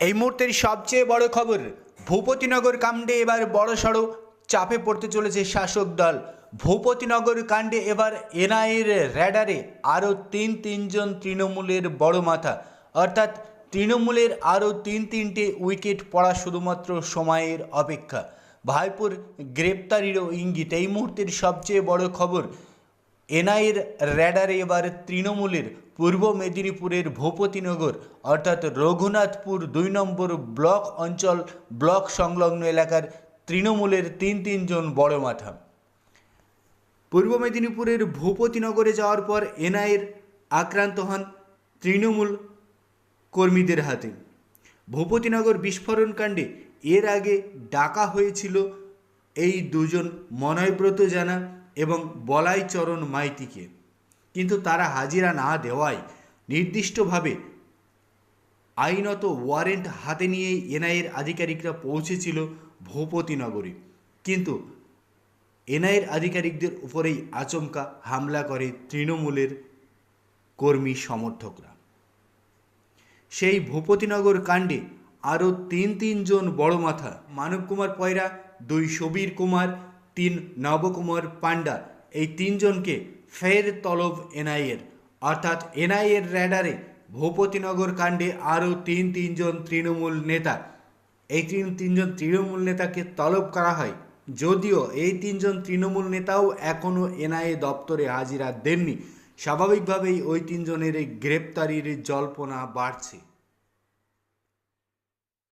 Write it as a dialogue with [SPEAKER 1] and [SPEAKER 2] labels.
[SPEAKER 1] এই মুহূর্তের সবচেয়ে বড় খবর, ভূপতিনগর কাণ্ডে এবার বড় সড়ো চাপে পড়তে চলেছে শাসক দল। ভূপতিনগর কাণ্ডে এবার এনআইএর র্যাডারে আরও তিন তিনজন তৃণমূলের বড় মাথা। অর্থাৎ তৃণমূলের আরও তিন তিনটে উইকেট পড়া শুধুমাত্র সময়ের অপেক্ষা। ভাইপুর গ্রেপ্তারিরও ইঙ্গিত। এই মুহূর্তের সবচেয়ে বড় খবর এনআইয়ের র্যাডারে এবার তৃণমূলের পূর্ব মেদিনীপুরের ভূপতিনগর অর্থাৎ রঘুনাথপুর দুই নম্বর ব্লক অঞ্চল, ব্লক সংলগ্ন এলাকার তৃণমূলের তিন তিনজন বড় মাথা। পূর্ব মেদিনীপুরের ভূপতিনগরে যাওয়ার পর এনআইয়ের আক্রান্ত হন তৃণমূল কর্মীদের হাতে। ভূপতিনগর বিস্ফোরণ কাণ্ডে এর আগে ডাকা হয়েছিল এই দুজন মনয়ব্রত জানা এবং বলাই চরণ মাইতিকে। কিন্তু তারা হাজিরা না দেওয়ায় নির্দিষ্টভাবে আইনত ওয়ারেন্ট হাতে নিয়েই এনআইয়ের আধিকারিকরা পৌঁছেছিল ভূপতিনগরে কিন্তু এনআইয়ের আধিকারিকদের উপরেই আচমকা হামলা করে তৃণমূলের কর্মী সমর্থকরা। সেই ভূপতিনগর কাণ্ডে আরও তিন তিনজন বড় মাথা মানব কুমার পয়রা, দুই সবীর কুমার তিন নবকুমার পাণ্ডা, এই তিনজনকে ফের তলব এনআইএর। অর্থাৎ এনআইএর র্যাডারে ভূপতিনগর কাণ্ডে আরও তিন তিনজন তৃণমূল নেতা। এই তিন তিনজন তৃণমূল নেতাকে তলব করা হয়। যদিও এই তিনজন তৃণমূল নেতাও এখনও এনআইএ দপ্তরে হাজিরা দেননি। স্বাভাবিকভাবেই ওই তিনজনের এই গ্রেপ্তারির জল্পনা বাড়ছে।